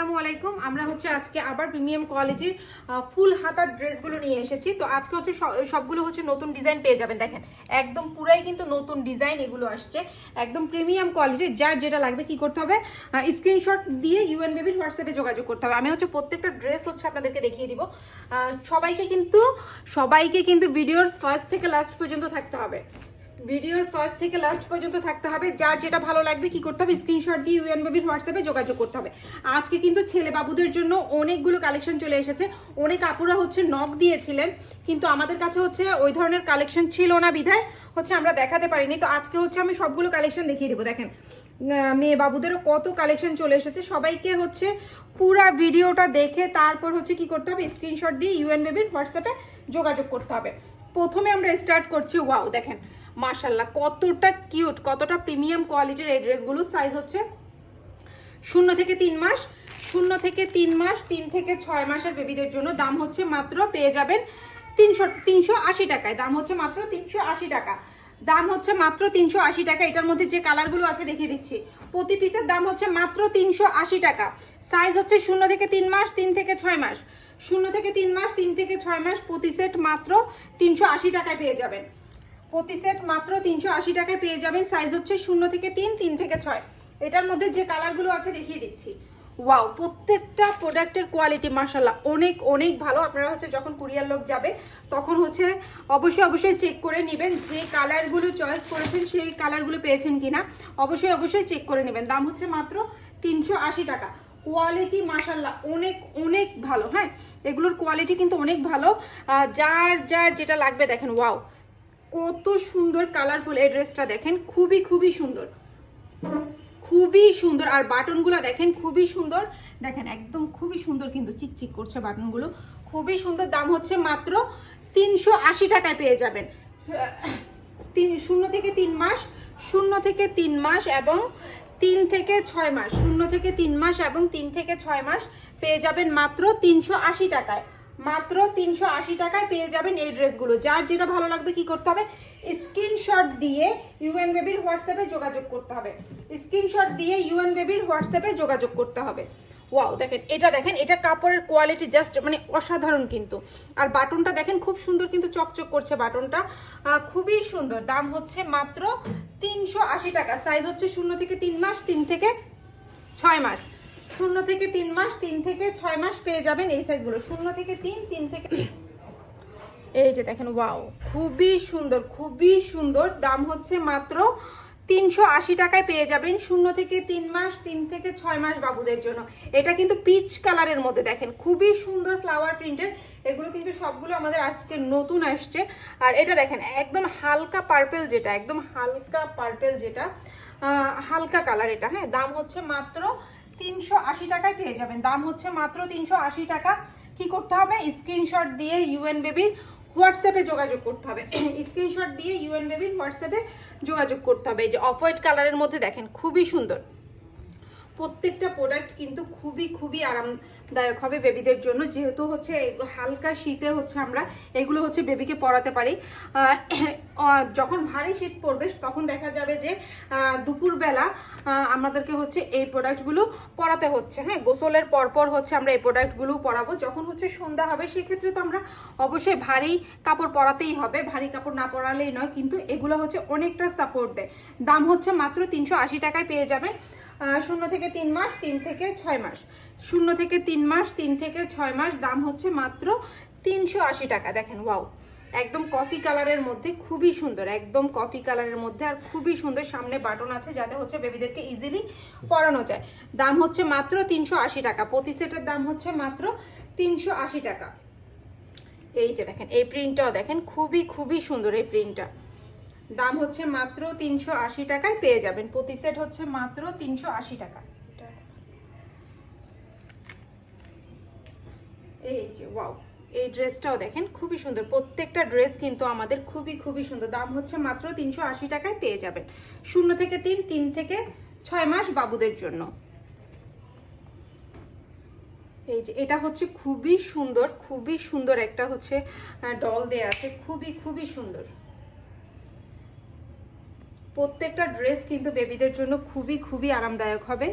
আসসালামু আলাইকুম। আমরা হচ্ছে আজকে আবার প্রিমিয়াম কোয়ালিটির ফুল হাতার ড্রেসগুলো নিয়ে এসেছি। তো আজকে হচ্ছে সবগুলো হচ্ছে নতুন ডিজাইন পেয়ে যাবেন। দেখেন, একদম পুরাই কিন্তু নতুন ডিজাইন এগুলো আসছে। একদম প্রিমিয়াম কোয়ালিটির, যার যেটা লাগবে কি করতে হবে স্ক্রিনশট দিয়ে ইউএন বেবির হোয়াটসঅ্যাপে যোগাযোগ করতে হবে। আমি হচ্ছে প্রত্যেকটা ড্রেস হচ্ছে আপনাদেরকে দেখিয়ে দিব। সবাইকে কিন্তু সবাইকে কিন্তু ভিডিওর ফার্স্ট থেকে লাস্ট পর্যন্ত থাকতে হবে। ভিডিওর ফার্স্ট থেকে লাস্ট পর্যন্ত থাকতে হবে। যার যেটা ভালো লাগবে কি করতে হবে স্ক্রিনশট দিয়ে ইউএন বেবির হোয়াটসঅ্যাপে যোগাযোগ করতে হবে। আজকে কিন্তু ছেলে বাবুদের জন্য অনেকগুলো কালেকশন চলে এসেছে। অনেক আপুরা হচ্ছে নখ দিয়েছিলেন, কিন্তু আমাদের কাছে হচ্ছে ওই ধরনের কালেকশন ছিল না বিধায় হচ্ছে আমরা দেখাতে পারিনি। তো আজকে হচ্ছে আমি সবগুলো কালেকশন দেখিয়ে দেবো। দেখেন মেয়ে বাবুদেরও কত কালেকশন চলে এসেছে। সবাইকে হচ্ছে পুরা ভিডিওটা দেখে তারপর হচ্ছে কি করতে হবে স্ক্রিনশট দিয়ে ইউএন বেবির হোয়াটসঅ্যাপে যোগাযোগ করতে হবে। প্রথমে আমরা স্টার্ট করছি ওয়াও দেখেন। মাশাল্লাহ কতটা কিউট, কতটা প্রিমিয়াম কোয়ালিটির এই ড্রেসগুলো সাইজ হচ্ছে? শূন্য থেকে তিন মাস, শূন্য থেকে তিন মাস, তিন থেকে ছয় মাসের বেবিদের জন্য দাম হচ্ছে মাত্র, পেয়ে যাবেন তিনশো তিনশো আশি টাকায়। দাম হচ্ছে মাত্র তিনশো আশি টাকা। দাম হচ্ছে মাত্র তিনশো আশি টাকা। এটার মধ্যে যে কালারগুলো আছে, দেখিয়ে দিচ্ছি। প্রতি পিসের দাম হচ্ছে মাত্র তিনশো আশি টাকা। সাইজ হচ্ছে শূন্য থেকে তিন মাস, তিন থেকে ছয় মাস। শূন্য থেকে তিন মাস, তিন থেকে ছয় মাস, প্রতি সেট মাত্র তিনশো আশি টাকায় পেয়ে যাবেন। প্রতি সেট মাত্র তিনশো আশি টাকায় পেয়ে যাবেন। সাইজ হচ্ছে শূন্য থেকে তিন তিন থেকে ছয়। এটার মধ্যে যে কালারগুলো আছে দেখিয়ে দিচ্ছি। ওয়াও, প্রত্যেকটা প্রোডাক্টের কোয়ালিটি মার্শাল্লাহ অনেক অনেক ভালো। আপনারা হচ্ছে যখন কুরিয়ার লোক যাবে, তখন হচ্ছে অবশ্যই অবশ্যই চেক করে নেবেন যে কালারগুলো চয়েস করেছেন, সেই কালারগুলো পেয়েছেন কিনা। অবশ্যই অবশ্যই চেক করে নেবেন। দাম হচ্ছে মাত্র তিনশো আশি টাকা। কোয়ালিটি মার্শাল্লাহ অনেক অনেক ভালো হ্যাঁ? এগুলোর কোয়ালিটি কিন্তু অনেক ভালো। যার যার যেটা লাগবে দেখেন, ওয়াও। কত সুন্দর কালারফুল এই ড্রেসটা দেখেন, খুবই খুবই সুন্দর। খুবই সুন্দর, আর বাটনগুলো দেখেন, খুবই সুন্দর। দেখেন, একদম খুবই সুন্দর কিন্তু চিকচিক করছে বাটনগুলো। খুবই সুন্দর, দাম হচ্ছে মাত্র তিনশো আশি টাকায় পেয়ে যাবেন। তিন, শূন্য থেকে তিন মাস, শূন্য থেকে তিন মাস এবং তিন থেকে ছয় মাস, শূন্য থেকে তিন মাস এবং তিন থেকে ছয় মাস পেয়ে যাবেন মাত্র তিনশো আশি টাকায়। মাত্র তিনশো আশি টাকায় পেয়ে যাবেন এই ড্রেসগুলো। যার যেটা ভালো লাগবে কি করতে হবে? স্ক্রিনশট দিয়ে ইউএন বেবির হোয়াটসঅ্যাপে যোগাযোগ করতে হবে। স্ক্রিনশট দিয়ে ইউএন বেবির হোয়াটসঅ্যাপে যোগাযোগ করতে হবে। ওয়াও, দেখেন, এটা দেখেন, এটা কাপড়ের কোয়ালিটি জাস্ট মানে অসাধারণ কিন্তু। আর বাটনটা দেখেন, খুব সুন্দর কিন্তু চকচক করছে বাটনটা। খুবই সুন্দর, দাম হচ্ছে মাত্র তিনশো আশি টাকা। সাইজ হচ্ছে শূন্য থেকে তিন মাস, তিন থেকে ছয় মাস। শূন্য থেকে তিন মাস, তিন থেকে ছয় মাস পেয়ে যাবেন এই সাইজগুলো শূন্য থেকে তিন তিন থেকে এই যে দেখেন ওয়াও খুবই সুন্দর খুবই সুন্দর। দাম হচ্ছে মাত্র তিনশো আশি টাকায় পেয়ে যাবেন শূন্য থেকে তিন মাস, তিন থেকে ছয় মাস বাবুদের জন্য। এটা কিন্তু পিচ কালারের মধ্যে দেখেন, খুবই সুন্দর ফ্লাওয়ার প্রিন্টের এগুলো কিন্তু সবগুলো আমাদের আজকে নতুন আসছে। আর এটা দেখেন, একদম হালকা পার্পেল যেটা, একদম হালকা পার্পেল যেটা হালকা কালার এটা হ্যাঁ? দাম হচ্ছে মাত্র তিনশো আশি টাকায় পেয়ে যাবেন। দাম হচ্ছে মাত্র তিনশো আশি টাকা। কি করতে হবে? স্ক্রিনশট দিয়ে ইউএন বেবির হোয়াটসঅ্যাপে যোগাযোগ করতে হবে। স্ক্রিনশট দিয়ে ইউএন বেবির হোয়াটসঅ্যাপে যোগাযোগ করতে হবে। এই যে অফ হোয়াইট কালারের মধ্যে দেখেন, খুবই সুন্দর। প্রত্যেকটা প্রোডাক্ট কিন্তু খুবই খুবই আরামদায়ক হবে বেবিদের জন্য। যেহেতু হচ্ছে হালকা শীতে হচ্ছে আমরা এগুলো হচ্ছে বেবিকে পরাতে পারি। যখন ভারী শীত পড়বে তখন দেখা যাবে যে দুপুরবেলা আমাদেরকে হচ্ছে এই প্রোডাক্টগুলো পরাতে হচ্ছে। হ্যাঁ গোসলের পরপর হচ্ছে আমরা এই প্রোডাক্টগুলো পরাবো যখন হচ্ছে সন্ধ্যা হবে সেক্ষেত্রে তো আমরা অবশ্যই ভারী কাপড় পরাতেই হবে। ভারী কাপড় না পরালেই নয়, কিন্তু এগুলো হচ্ছে অনেকটা সাপোর্ট দেয়। দাম হচ্ছে মাত্র তিনশো আশি টাকায় পেয়ে যাবেন। শূন্য থেকে তিন মাস, তিন থেকে ছয় মাস। শূন্য থেকে তিন মাস, তিন থেকে ছয় মাস, দাম হচ্ছে মাত্র তিনশো আশি টাকা। দেখেন ওয়াও একদম কফি কালারের মধ্যে খুবই সুন্দর, একদম কফি কালারের মধ্যে আর খুবই সুন্দর সামনে বাটন আছে যাতে হচ্ছে বেবিদেরকে ইজিলি পরানো যায়। দাম হচ্ছে মাত্র তিনশো আশি টাকা। প্রতি সেটের দাম হচ্ছে মাত্র তিনশো আশি টাকা। এই যে দেখেন, এই প্রিন্টটাও দেখেন, খুবই খুবই সুন্দর এই প্রিন্টটা দাম হচ্ছে মাত্র তিনশো আশি টাকায় পেয়ে যাবেন। প্রতি সেট হচ্ছে মাত্র তিনশো আশি টাকা। এই যে ওয়াও এই ড্রেসটাও দেখেন, খুবই সুন্দর। প্রত্যেকটা ড্রেস কিন্তু আমাদের খুবই খুবই সুন্দর। দাম হচ্ছে মাত্র তিনশো আশি টাকায় পেয়ে যাবেন। শূন্য থেকে তিন তিন থেকে ছয় মাস বাবুদের জন্য। এই যে, এটা হচ্ছে খুবই সুন্দর খুবই সুন্দর একটা হচ্ছে ডল দেয়া আছে। খুবই খুবই সুন্দর। প্রত্যেকটা ড্রেস কিন্তু বেবিদের জন্য খুবই খুবই আরামদায়ক হবে।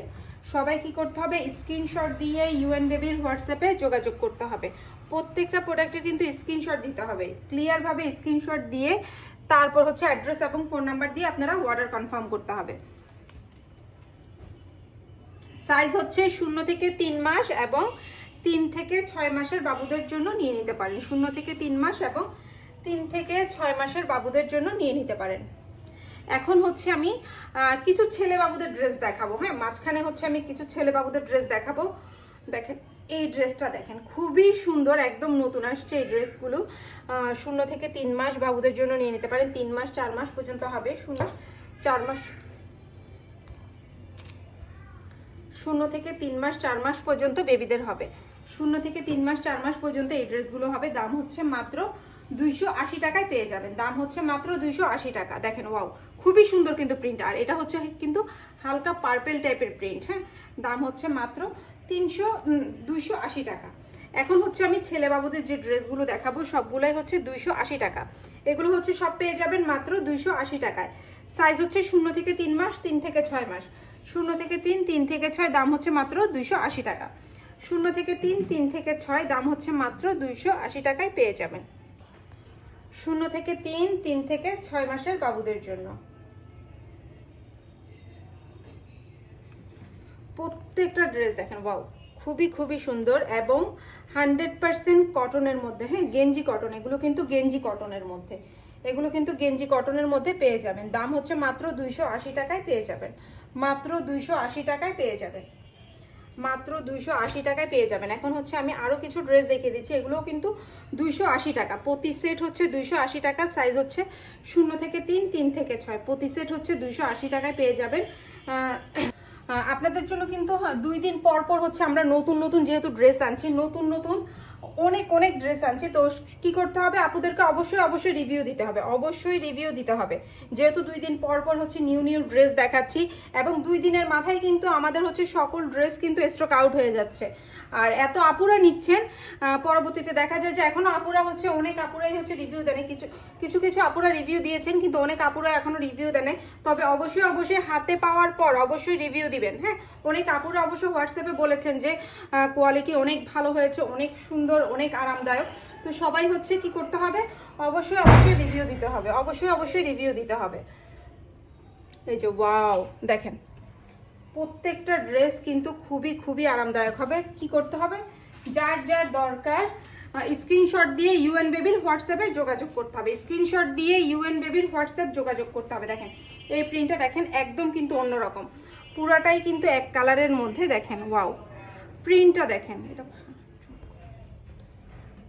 সবাই কি করতে হবে? স্ক্রিনশট দিয়ে ইউএন বেবির হোয়াটসঅ্যাপে যোগাযোগ করতে হবে। প্রত্যেকটা প্রোডাক্টের কিন্তু স্ক্রিনশট দিতে হবে। ক্লিয়ারভাবে স্ক্রিনশট দিয়ে তারপর হচ্ছে অ্যাড্রেস এবং ফোন নাম্বার দিয়ে আপনারা অর্ডার কনফার্ম করতে হবে। সাইজ হচ্ছে শূন্য থেকে তিন মাস এবং তিন থেকে ছয় মাসের বাবুদের জন্য নিয়ে নিতে পারেন। শূন্য থেকে তিন মাস এবং তিন থেকে ছয় মাসের বাবুদের জন্য নিয়ে নিতে পারেন। এখন হচ্ছে আমি কিছু ছেলে বাবুদের ড্রেস দেখাবো। হ্যাঁ মাঝখানে হচ্ছে আমি কিছু ছেলে বাবুদের ড্রেস দেখাবো। দেখেন, এই ড্রেসটা দেখেন, খুবই সুন্দর, একদম নতুন আসছে এই ড্রেসগুলো শূন্য থেকে তিন মাস বাবুদের জন্য নিয়ে নিতে পারেন। তিন মাস, চার মাস পর্যন্ত হবে, শূন্য চার মাস। শূন্য থেকে তিন মাস, চার মাস পর্যন্ত বেবিদের হবে। শূন্য থেকে তিন মাস, চার মাস পর্যন্ত এই ড্রেসগুলো হবে। দাম হচ্ছে মাত্র দুইশো আশি টাকায় পেয়ে যাবেন। দাম হচ্ছে মাত্র দুইশো আশি টাকা। দেখেন, ওয়াও, খুবই সুন্দর কিন্তু প্রিন্ট আর এটা হচ্ছে কিন্তু হালকা পার্পেল টাইপের প্রিন্ট হ্যাঁ? দাম হচ্ছে মাত্র তিনশো দুইশো আশি টাকা। এখন হচ্ছে আমি ছেলে বাবুদের যে ড্রেসগুলো দেখাবো, সবগুলোই হচ্ছে দুইশো আশি টাকা। এগুলো হচ্ছে সব পেয়ে যাবেন মাত্র দুইশো আশি টাকায়। সাইজ হচ্ছে শূন্য থেকে তিন মাস, তিন থেকে ছয় মাস। শূন্য থেকে তিন তিন থেকে ছয়, দাম হচ্ছে মাত্র দুইশো আশি টাকা। শূন্য থেকে তিন তিন থেকে ছয়, দাম হচ্ছে মাত্র দুইশো আশি টাকায় পেয়ে যাবেন। শূন্য থেকে তিন তিন থেকে ছয় মাসের বাবুদের জন্য। প্রত্যেকটা ড্রেস দেখেন, ওয়াও, খুবই খুবই সুন্দর এবং হান্ড্রেড পার্সেন্ট কটনের মধ্যে হ্যাঁ গেঞ্জি কটন, এগুলো কিন্তু গেঞ্জি কটনের মধ্যে। এগুলো কিন্তু গেঞ্জি কটনের মধ্যে পেয়ে যাবেন। দাম হচ্ছে মাত্র দুইশো আশি টাকায় পেয়ে যাবেন। মাত্র দুইশো আশি টাকায় পেয়ে যাবেন। মাত্র দুইশো আশি টাকায় পেয়ে যাবেন। এখন হচ্ছে আমি আরও কিছু ড্রেস দেখিয়ে দিচ্ছি। এগুলোও কিন্তু দুইশো আশি টাকা। প্রতি সেট হচ্ছে দুইশো আশি টাকা সাইজ হচ্ছে শূন্য থেকে তিন তিন থেকে ছয়। প্রতি সেট হচ্ছে দুইশো আশি টাকায় পেয়ে যাবেন। আপনাদের জন্য কিন্তু হ্যাঁ, দুই দিন পর পর হচ্ছে আমরা নতুন নতুন যেহেতু ড্রেস আনছি নতুন নতুন অনেক অনেক ড্রেস আনছি। তো কি করতে হবে? আপুদেরকে অবশ্যই অবশ্যই রিভিউ দিতে হবে। অবশ্যই রিভিউ দিতে হবে। যেহেতু দুই দিন পর পর হচ্ছে নিউ নিউ ড্রেস দেখাচ্ছি এবং দুই দিনের মাথায় কিন্তু আমাদের হচ্ছে সকল ড্রেস কিন্তু স্টক আউট হয়ে যাচ্ছে। আর এত আপুরা নিচ্ছেন পরবর্তীতে দেখা যায় যে এখনও আপুরা হচ্ছে, অনেক আপুরাই হচ্ছে রিভিউ দেন। কিছু কিছু কিছু আপুরা রিভিউ দিয়েছেন, কিন্তু অনেক আপুরা এখনও রিভিউ দেন। তবে অবশ্যই অবশ্যই হাতে পাওয়ার পর অবশ্যই রিভিউ দিবেন হ্যাঁ? অনেক আপুরা অবশ্য হোয়াটসঅ্যাপে বলেছেন যে কোয়ালিটি অনেক ভালো হয়েছে, অনেক সুন্দর অনেক আরামদায়ক। তো সবাই হচ্ছে কি করতে হবে? অবশ্যই অবশ্যই রিভিউ দিতে হবে। অবশ্যই অবশ্যই রিভিউ দিতে হবে। এই যে ওয়াও দেখেন, প্রত্যেকটা ড্রেস কিন্তু খুবই খুবই আরামদায়ক হবে। কি করতে হবে? যার যার দরকার স্ক্রিনশট দিয়ে ইউএন বেবির হোয়াটসঅ্যাপে যোগাযোগ করতে হবে। স্ক্রিনশট দিয়ে ইউএন বেবির হোয়াটসঅ্যাপ যোগাযোগ করতে হবে। দেখেন, এই প্রিন্টটা দেখেন একদম কিন্তু অন্যরকম। পুরাটাই কিন্তু এক কালারের মধ্যে দেখেন ওয়াও প্রিন্টটা দেখেন, এটা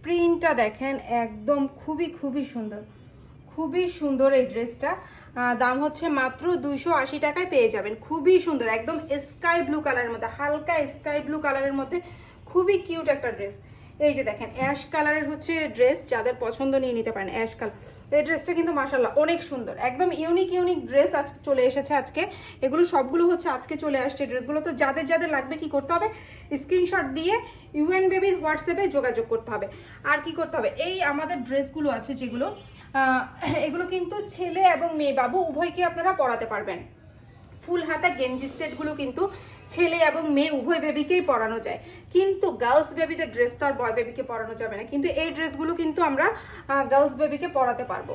প্রিন্টটা দেখেন একদম খুবই খুবই সুন্দর। খুবই সুন্দর এই ড্রেসটা। দাম হচ্ছে মাত্র দুইশো আশি টাকায় পেয়ে যাবেন। খুবই সুন্দর, একদম স্কাই ব্লু কালারের মধ্যে, হালকা স্কাই ব্লু কালারের মধ্যে খুবই কিউট একটা ড্রেস এই যে দেখেন অ্যাশ কালারের হচ্ছে ড্রেস যাদের পছন্দ নিয়ে নিতে পারেন অ্যাশ কালার এই ড্রেসটা কিন্তু মাসাল্লাহ অনেক সুন্দর, একদম ইউনিক ইউনিক ড্রেস আজকে চলে এসেছে আজকে। এগুলো সবগুলো হচ্ছে আজকে চলে আসছে ড্রেসগুলো তো যাদের যাদের লাগবে কি করতে হবে স্ক্রিনশট দিয়ে ইউএন বেবির হোয়াটসঅ্যাপে যোগাযোগ করতে হবে। আর কি করতে হবে, এই আমাদের ড্রেসগুলো আছে যেগুলো এগুলো কিন্তু ছেলে এবং মেয়ে বাবু উভয়কে আপনারা পরাতে পারবেন। ফুল হাতা গেঞ্জি সেটগুলো কিন্তু ছেলে এবং মেয়ে উভয় বেবিকেই পরানো যায়। কিন্তু গার্লস বেবিদের ড্রেস তো আর বয় বেবিকে পরানো যাবে না। কিন্তু এই ড্রেসগুলো কিন্তু আমরা গার্লস বেবিকে পরাতে পারব।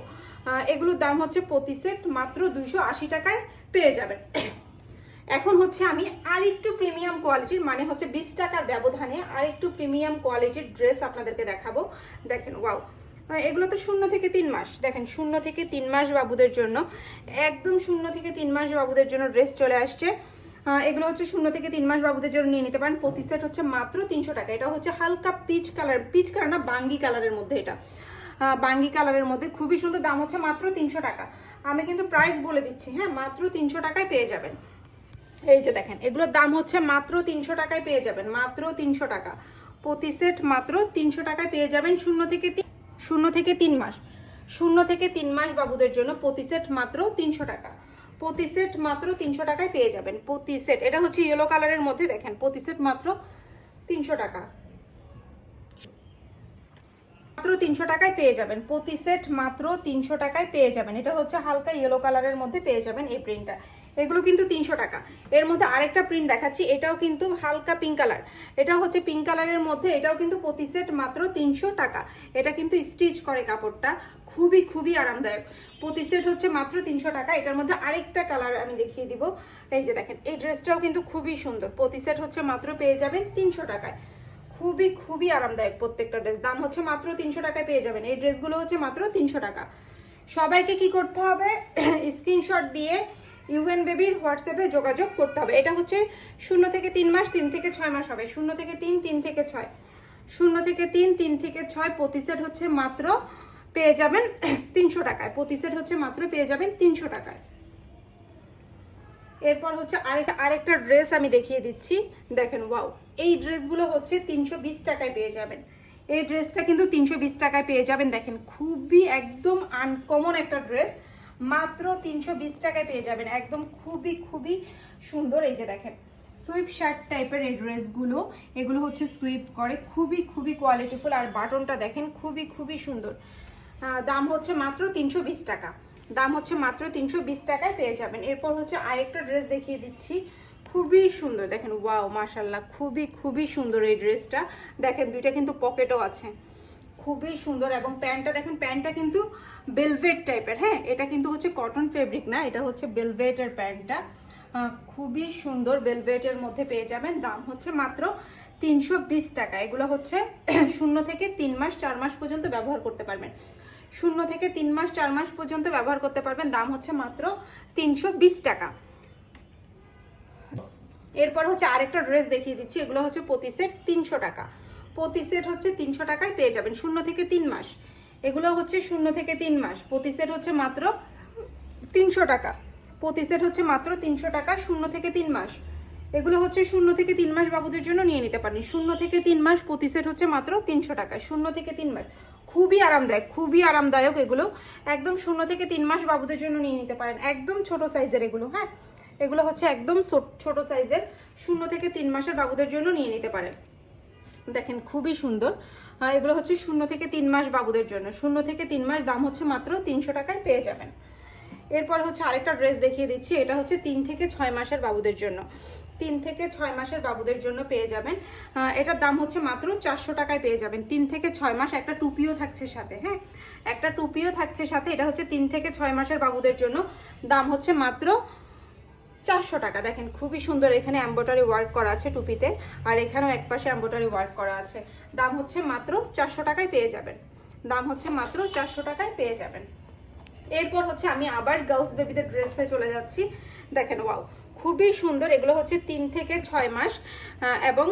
এগুলোর দাম হচ্ছে প্রতি সেট মাত্র দুইশো আশি টাকায় পেয়ে যাবেন। এখন হচ্ছে আমি আরেকটু প্রিমিয়াম কোয়ালিটির মানে হচ্ছে বিশ টাকার ব্যবধানে আরেকটু প্রিমিয়াম কোয়ালিটির ড্রেস আপনাদেরকে দেখাবো। দেখেন ওয়াও এগুলো তো শূন্য থেকে তিন মাস। দেখেন, শূন্য থেকে তিন মাস বাবুদের জন্য, একদম শূন্য থেকে তিন মাস বাবুদের জন্য ড্রেস চলে আসছে। এগুলো হচ্ছে শূন্য থেকে তিন মাস বাবুদের জন্য নিয়ে নিতে পারেন। প্রতি সেট হচ্ছে মাত্র তিনশো টাকা। এটা হচ্ছে হালকা পিচ কালার পিচ কালার না, বাঙ্গি কালারের মধ্যে এটা। বাঙ্গি কালারের মধ্যে খুবই সুন্দর দাম হচ্ছে মাত্র তিনশো টাকা। আমি কিন্তু প্রাইস বলে দিচ্ছি হ্যাঁ মাত্র তিনশো টাকায় পেয়ে যাবেন। এই যে দেখেন, এগুলোর দাম হচ্ছে মাত্র তিনশো টাকায় পেয়ে যাবেন, মাত্র তিনশো টাকা। প্রতি সেট মাত্র তিনশো টাকায় পেয়ে যাবেন শূন্য থেকে শূন্য থেকে তিন মাস। শূন্য থেকে তিন মাস বাবুদের জন্য প্রতি সেট মাত্র তিনশো টাকা। প্রতি সেট মাত্র তিনশো টাকায় পেয়ে যাবেন, প্রতি সেট। এটা হচ্ছে ইয়েলো কালারের মধ্যে দেখেন, প্রতি সেট মাত্র তিনশো টাকা। মাত্র তিনশো টাকায় পেয়ে যাবেন, প্রতি সেট মাত্র তিনশো টাকায় পেয়ে যাবেন। এটা হচ্ছে হালকা ইয়েলো কালারের মধ্যে পেয়ে যাবেন এই প্রিন্টটা এগুলো কিন্তু তিনশো টাকা। এর মধ্যে আরেকটা প্রিন্ট দেখাচ্ছি, এটাও কিন্তু হালকা পিঙ্ক কালার এটা হচ্ছে পিঙ্ক কালারের মধ্যে, এটাও কিন্তু প্রতি সেট মাত্র তিনশো টাকা। এটা কিন্তু স্টিচ করে কাপড়টা, খুবই খুবই আরামদায়ক। প্রতি সেট হচ্ছে মাত্র তিনশো টাকা। এটার মধ্যে আরেকটা কালার আমি দেখিয়ে দিব। এই যে দেখেন, এই ড্রেসটাও কিন্তু খুবই সুন্দর। প্রতি সেট হচ্ছে মাত্র পেয়ে যাবেন তিনশো টাকায়। খুবই খুবই আরামদায়ক প্রত্যেকটা ড্রেস দাম হচ্ছে মাত্র তিনশো টাকায় পেয়ে যাবেন। এই ড্রেসগুলো হচ্ছে মাত্র তিনশো টাকা। সবাইকে কি করতে হবে? স্ক্রিনশট দিয়ে ইউএন বেবির হোয়াটসঅ্যাপে যোগাযোগ করতে হবে। এটা হচ্ছে শূন্য থেকে তিন মাস, তিন থেকে ছয় মাস হবে। শূন্য থেকে তিন তিন থেকে ছয়। শূন্য থেকে তিন তিন থেকে ছয়, প্রতি সেট হচ্ছে মাত্র পেয়ে যাবেন তিনশো টাকায়। প্রতি সেট হচ্ছে মাত্র পেয়ে যাবেন তিনশো টাকায়। এরপর হচ্ছে আরেকটা আরেকটা ড্রেস আমি দেখিয়ে দিচ্ছি। দেখেন, ওয়াও, এই ড্রেসগুলো হচ্ছে তিনশো বিশ টাকায় পেয়ে যাবেন। এই ড্রেসটা কিন্তু তিনশো বিশ টাকায় পেয়ে যাবেন। দেখেন, খুবই একদম আনকমন একটা ড্রেস। মাত্র তিনশো বিশ টাকায় পেয়ে যাবেন। একদম খুবই খুবই সুন্দর এই যে দেখেন সুইপ শার্ট টাইপের এই ড্রেসগুলো এগুলো হচ্ছে সুইপ করে, খুবই খুবই কোয়ালিটিফুল আর বাটনটা দেখেন, খুবই খুবই সুন্দর। দাম হচ্ছে মাত্র তিনশো বিশ টাকা। দাম হচ্ছে মাত্র তিনশো বিশ টাকায় পেয়ে যাবেন। এরপর হচ্ছে আরেকটা ড্রেস দেখিয়ে দিচ্ছি। খুবই সুন্দর, দেখেন ওয়াও মাশাল্লাহ খুবই খুবই সুন্দর এই ড্রেসটা দেখেন, দুইটা কিন্তু পকেটও আছে। খুবই সুন্দর এবং প্যান্টটা দেখেন, প্যান্টটা কিন্তু বেলভেট টাইপের হ্যাঁ? এটা কিন্তু হচ্ছে কটন ফেব্রিক না, এটা হচ্ছে বেলভেটের প্যান্টটা। খুবই সুন্দর বেলভেটের মধ্যে পেয়ে যাবেন। দাম হচ্ছে মাত্র তিনশো বিশ টাকা। এগুলো হচ্ছে শূন্য থেকে তিন মাস, চার মাস পর্যন্ত ব্যবহার করতে পারবেন। শূন্য থেকে তিন মাস, চার মাস পর্যন্ত ব্যবহার করতে পারবেন। দাম হচ্ছে মাত্র তিনশো বিশ টাকা। এরপর হচ্ছে আরেকটা ড্রেস দেখিয়ে দিচ্ছি। এগুলো হচ্ছে প্রতি সেট তিনশো টাকা। প্রতি সেট হচ্ছে তিনশো টাকায় পেয়ে যাবেন, শূন্য থেকে তিন মাস। এগুলো হচ্ছে শূন্য থেকে তিন মাস। প্রতি সেট হচ্ছে মাত্র তিনশো টাকা। প্রতি সেট হচ্ছে মাত্র তিনশো টাকা, শূন্য থেকে তিন মাস। এগুলো হচ্ছে শূন্য থেকে তিন মাস বাবুদের জন্য নিয়ে নিতে পারেন। শূন্য থেকে তিন মাস প্রতি সেট হচ্ছে মাত্র তিনশো টাকা, শূন্য থেকে তিন মাস। খুবই আরামদায়ক খুবই আরামদায়ক এগুলো। একদম শূন্য থেকে তিন মাস বাবুদের জন্য নিয়ে নিতে পারেন। একদম ছোট সাইজের এগুলো হ্যাঁ? এগুলো হচ্ছে একদম ছোট- সাইজের, শূন্য থেকে তিন মাসের বাবুদের জন্য নিয়ে নিতে পারেন। দেখেন খুবই সুন্দর। এগুলো হচ্ছে শূন্য থেকে তিন মাস বাবুদের জন্য। শূন্য থেকে তিন মাস দাম হচ্ছে মাত্র তিনশো টাকায় পেয়ে যাবেন। এরপর হচ্ছে আরেকটা ড্রেস দেখিয়ে দিচ্ছি, এটা হচ্ছে তিন থেকে ছয় মাসের বাবুদের জন্য। তিন থেকে ছয় মাসের বাবুদের জন্য পেয়ে যাবেন। এটার দাম হচ্ছে মাত্র চারশো টাকায় পেয়ে যাবেন। তিন থেকে ছয় মাস একটা টুপিও থাকছে সাথে হ্যাঁ? একটা টুপিও থাকছে সাথে, এটা হচ্ছে তিন থেকে ছয় মাসের বাবুদের জন্য। দাম হচ্ছে মাত্র চারশো টাকা। দেখেন, খুবই সুন্দর এখানে এম্ব্রয়ডারি ওয়ার্ক করা আছে টুপিতে, আর এখানেও এক পাশে এম্ব্রয়ডারি ওয়ার্ক করা আছে। দাম হচ্ছে মাত্র চারশো টাকায় পেয়ে যাবেন। দাম হচ্ছে মাত্র চারশো টাকায় পেয়ে যাবেন। এরপর হচ্ছে আমি আবার গার্লস বেবিদের ড্রেসে চলে যাচ্ছি। দেখেন ওয়াও খুবই সুন্দর। এগুলো হচ্ছে তিন থেকে ছয় মাস এবং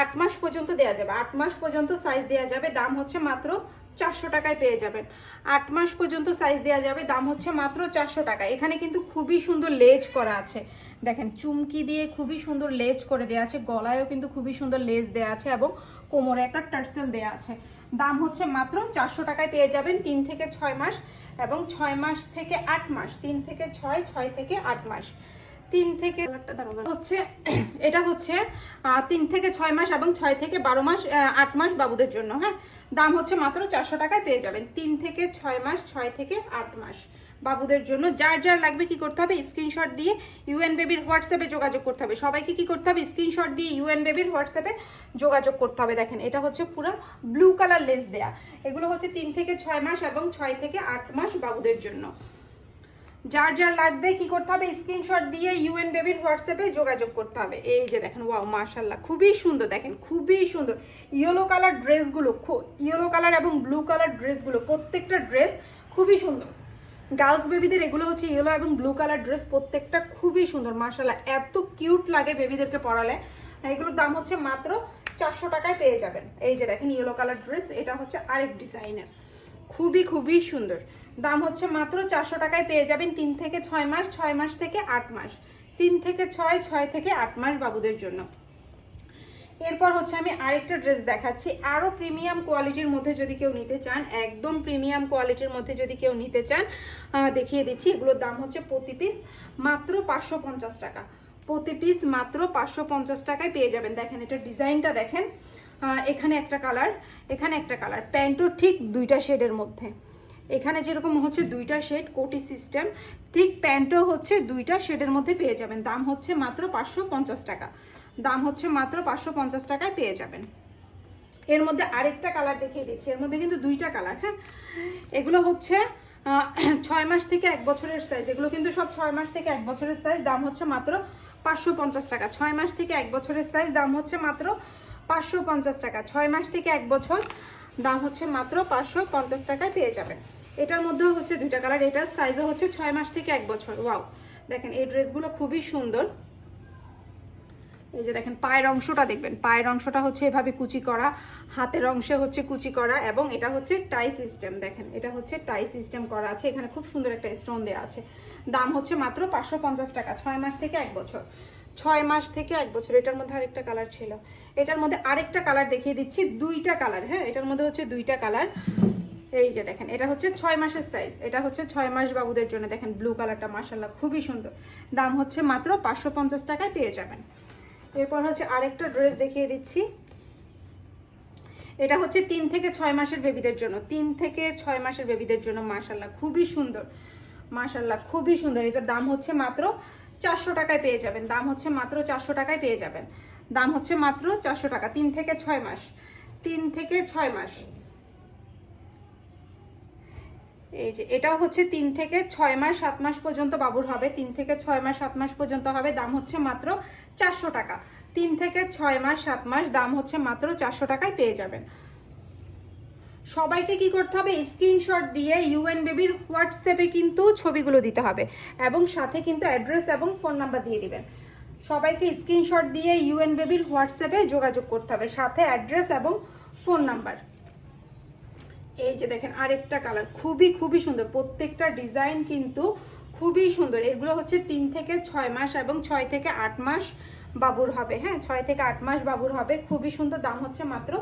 আট মাস পর্যন্ত দেওয়া যাবে। আট মাস পর্যন্ত সাইজ দেওয়া যাবে। দাম হচ্ছে মাত্র চারশো টাকায় পেয়ে যাবেন। আট মাস পর্যন্ত সাইজ দেওয়া যাবে, দাম হচ্ছে মাত্র চারশো টাকা। এখানে কিন্তু খুবই সুন্দর লেজ করা আছে। দেখেন, চুমকি দিয়ে খুবই সুন্দর লেজ করে দেওয়া আছে, গলায়ও কিন্তু খুবই সুন্দর লেজ দেওয়া আছে এবং কোমরে একটা টার্সেল দেওয়া আছে। দাম হচ্ছে মাত্র চারশো টাকায় পেয়ে যাবেন তিন থেকে ছয় মাস এবং ছয় মাস থেকে আট মাস, তিন থেকে ছয় ছয় থেকে আট মাস। তিন থেকে হচ্ছে, এটা হচ্ছে তিন থেকে ছয় মাস এবং ছয় থেকে বারো মাস আট মাস বাবুদের জন্য হ্যাঁ? দাম হচ্ছে মাত্র চারশো টাকায় পেয়ে যাবেন। তিন থেকে ছয় মাস, ছয় থেকে আট মাস বাবুদের জন্য। যার যার লাগবে কি করতে হবে? স্ক্রিনশট দিয়ে ইউএন বেবির হোয়াটসঅ্যাপে যোগাযোগ করতে হবে। সবাইকে কি করতে হবে? স্ক্রিনশট দিয়ে ইউএন বেবির হোয়াটসঅ্যাপে যোগাযোগ করতে হবে। দেখেন, এটা হচ্ছে পুরো ব্লু কালার লেস দেয়া। এগুলো হচ্ছে তিন থেকে ছয় মাস এবং ছয় থেকে আট মাস বাবুদের জন্য। যার যার লাগবে কি করতে হবে? স্ক্রিনশট দিয়ে ইউএন বেবির হোয়াটসঅ্যাপে যোগাযোগ করতে হবে। এই যে দেখেন ওয়াও মার্শাল্লাহ খুবই সুন্দর দেখেন, খুবই সুন্দর। ইয়েলো কালার ড্রেসগুলো ইয়েলো কালার এবং ব্লু কালার ড্রেসগুলো প্রত্যেকটা ড্রেস খুবই সুন্দর। গার্লস বেবিদের এগুলো হচ্ছে ইয়েলো এবং ব্লু কালার ড্রেস প্রত্যেকটা খুবই সুন্দর মার্শাল্লাহ এত কিউট লাগে বেবিদেরকে পরালে এগুলোর দাম হচ্ছে মাত্র চারশো টাকায় পেয়ে যাবেন। এই যে দেখেন ইয়েলো কালার ড্রেস এটা হচ্ছে আরেক ডিজাইনের খুবই খুবই সুন্দর। দাম হচ্ছে মাত্র চারশো টাকায় পেয়ে যাবেন তিন থেকে ছয় মাস ছয় মাস থেকে আট মাস। তিন থেকে ছয় ছয় থেকে আট মাস বাবুদের জন্য। এরপর হচ্ছে আমি আরেকটা ড্রেস দেখাচ্ছি। আরও প্রিমিয়াম কোয়ালিটির মধ্যে যদি কেউ নিতে চান, একদম প্রিমিয়াম কোয়ালিটির মধ্যে যদি কেউ নিতে চান দেখিয়ে দিচ্ছি। এগুলোর দাম হচ্ছে প্রতি পিস মাত্র পাঁচশো পঞ্চাশ টাকা। প্রতি পিস মাত্র পাঁচশো পঞ্চাশ টাকায় পেয়ে যাবেন। দেখেন, এটা ডিজাইনটা দেখেন। এখানে একটা কালার, এখানে একটা কালার। প্যান্টও ঠিক দুইটা শেডের মধ্যে। এখানে যেরকম হচ্ছে দুইটা শেড, কোটি সিস্টেম, ঠিক প্যান্টও হচ্ছে দুইটা শেডের মধ্যে পেয়ে যাবেন। দাম হচ্ছে মাত্র পাঁচশো পঞ্চাশ টাকা। দাম হচ্ছে মাত্র পাঁচশো পঞ্চাশ টাকায় পেয়ে যাবেন। এর মধ্যে আরেকটা কালার দেখিয়ে দিচ্ছি। এর মধ্যে কিন্তু দুইটা কালার হ্যাঁ? এগুলো হচ্ছে ছয় মাস থেকে এক বছরের সাইজ এগুলো কিন্তু সব ছয় মাস থেকে এক বছরের সাইজ দাম হচ্ছে মাত্র পাঁচশো পঞ্চাশ টাকা। ছয় মাস থেকে এক বছরের সাইজ দাম হচ্ছে মাত্র পাঁচশো পঞ্চাশ টাকা। ছয় মাস থেকে এক বছর। দাম হচ্ছে মাত্র পাঁচশো পঞ্চাশ টাকায় পেয়ে যাবেন। এটার মধ্যেও হচ্ছে দুইটা কালার, এটার সাইজও হচ্ছে ছয় মাস থেকে এক বছর। ওয়াও দেখেন, এই ড্রেসগুলো খুবই সুন্দর। এই যে দেখেন, পায়ের অংশটা দেখবেন। পায়ের অংশটা হচ্ছে এভাবে কুচি করা, হাতের অংশে হচ্ছে কুচি করা, এবং এটা হচ্ছে টাই সিস্টেম দেখেন। এটা হচ্ছে টাই সিস্টেম করা আছে। এখানে খুব সুন্দর একটা স্টোন দেওয়া আছে। দাম হচ্ছে মাত্র পাঁচশো পঞ্চাশ টাকা, ছয় মাস থেকে এক বছর। ছয় মাস থেকে এক বছর। এটার মধ্যে আরেকটা কালার ছিল। এটার মধ্যে আরেকটা কালার দেখিয়ে দিচ্ছি, দুইটা কালার হ্যাঁ? এটার মধ্যে হচ্ছে দুইটা কালার। এই যে দেখেন, এটা হচ্ছে ছয় মাসের সাইজ এটা হচ্ছে ছয় মাস বাবুদের জন্য। দেখেন ব্লু কালারটা মাসাল্লাহ খুবই সুন্দর। দাম হচ্ছে মাত্র পাঁচশো পঞ্চাশ টাকায় পেয়ে যাবেন। এরপর হচ্ছে আরেকটা ড্রেস দেখিয়ে দিচ্ছি। এটা হচ্ছে তিন থেকে ছয় মাসের বেবিদের জন্য। তিন থেকে ছয় মাসের বেবিদের জন্য মাশাল্লাহ খুবই সুন্দর। মাশাল্লাহ খুবই সুন্দর। এটার দাম হচ্ছে মাত্র চারশো টাকায় পেয়ে যাবেন। দাম হচ্ছে মাত্র চারশো টাকায় পেয়ে যাবেন। দাম হচ্ছে মাত্র চারশো টাকা, তিন থেকে ছয় মাস। তিন থেকে ছয় মাস। এই যে, এটাও হচ্ছে তিন থেকে ছয় মাস, সাত মাস পর্যন্ত বাবুর হবে। তিন থেকে ছয় মাস, সাত মাস পর্যন্ত হবে, দাম হচ্ছে মাত্র চারশো টাকা। তিন থেকে ছয় মাস, সাত মাস, দাম হচ্ছে মাত্র চারশো টাকায় পেয়ে যাবেন। সবাইকে কি করতে হবে? স্ক্রিনশট দিয়ে ইউএন বেবির হোয়াটসঅ্যাপে কিন্তু ছবিগুলো দিতে হবে এবং সাথে কিন্তু অ্যাড্রেস এবং ফোন নাম্বার দিয়ে দিবেন। সবাইকে স্ক্রিনশট দিয়ে ইউএন বেবির হোয়াটসঅ্যাপে যোগাযোগ করতে হবে, সাথে অ্যাড্রেস এবং ফোন নাম্বার। এই যে দেখেন, আরেকটা কালার খুবই খুবই সুন্দর। প্রত্যেকটা ডিজাইন কিন্তু খুবই সুন্দর। এগুলো হচ্ছে তিন থেকে ছয় মাস এবং ছয় থেকে আট মাস বাবুর হবে। হ্যাঁ ছয় থেকে আট মাস বাবুর হবে। খুবই সুন্দর, দাম হচ্ছে মাত্র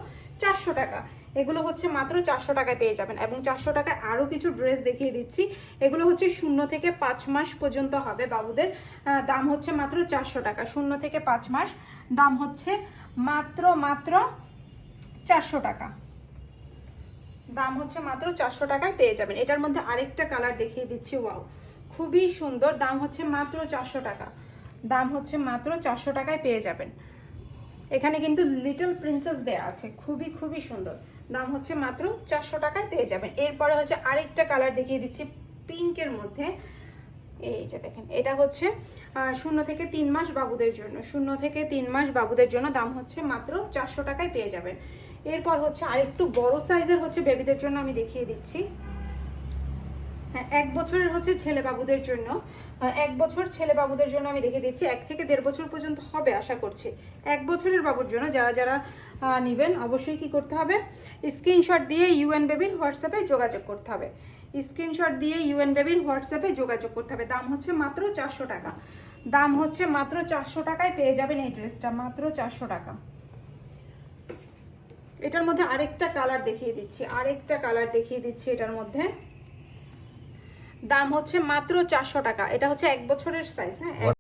চারশো টাকা। এগুলো হচ্ছে মাত্র চারশো টাকায় পেয়ে যাবেন এবং চারশো টাকায় আরও কিছু ড্রেস দেখিয়ে দিচ্ছি। এগুলো হচ্ছে শূন্য থেকে পাঁচ মাস পর্যন্ত হবে বাবুদের। দাম হচ্ছে মাত্র চারশো টাকা। শূন্য থেকে পাঁচ মাস দাম হচ্ছে মাত্র মাত্র চারশো টাকা। দাম হচ্ছে মাত্র চারশো টাকায় পেয়ে যাবেন। এটার মধ্যে আরেকটা কালার দেখিয়ে দিচ্ছি, ওয়াও। খুবই সুন্দর, দাম হচ্ছে মাত্র চারশো টাকা। দাম হচ্ছে মাত্র চারশো টাকায় পেয়ে যাবেন। এখানে কিন্তু লিটল প্রিন্সেস দেয়া আছে, খুবই খুবই সুন্দর। দাম হচ্ছে মাত্র চারশো টাকায় পেয়ে যাবেন। এরপরে হচ্ছে আরেকটা কালার দেখিয়ে দিচ্ছি পিঙ্কের মধ্যে। এই যে দেখেন, এটা হচ্ছে শূন্য থেকে তিন মাস বাবুদের জন্য। শূন্য থেকে তিন মাস বাবুদের জন্য দাম হচ্ছে মাত্র চারশো টাকায় পেয়ে যাবেন। এরপর হচ্ছে আরেকটু বড় সাইজের হচ্ছে বেবিদের জন্য আমি দেখিয়ে দিচ্ছি। হ্যাঁ এক বছরের হচ্ছে ছেলে বাবুদের জন্য এক বছর ছেলে বাবুদের জন্য আমি দেখিয়ে দিচ্ছি। এক থেকে দেড় বছর পর্যন্ত হবে আশা করছি। এক বছরের বাবুর জন্য যারা যারা নেবেন অবশ্যই কি করতে হবে? স্ক্রিনশট দিয়ে ইউএন বেবির হোয়াটসঅ্যাপে যোগাযোগ করতে হবে। স্ক্রিনশট দিয়ে ইউএন বেবির হোয়াটসঅ্যাপে যোগাযোগ করতে হবে। দাম হচ্ছে মাত্র চারশো টাকা। দাম হচ্ছে মাত্র চারশো টাকায় পেয়ে যাবেন এই ড্রেসটা, মাত্র চারশো টাকা। এটার মধ্যে আরেকটা কালার দেখিয়ে দিচ্ছি, আরেকটা কালার দেখিয়ে দিচ্ছি এটার মধ্যে। দাম হচ্ছে মাত্র চারশো টাকা, এটা হচ্ছে এক বছরের সাইজ হ্যাঁ?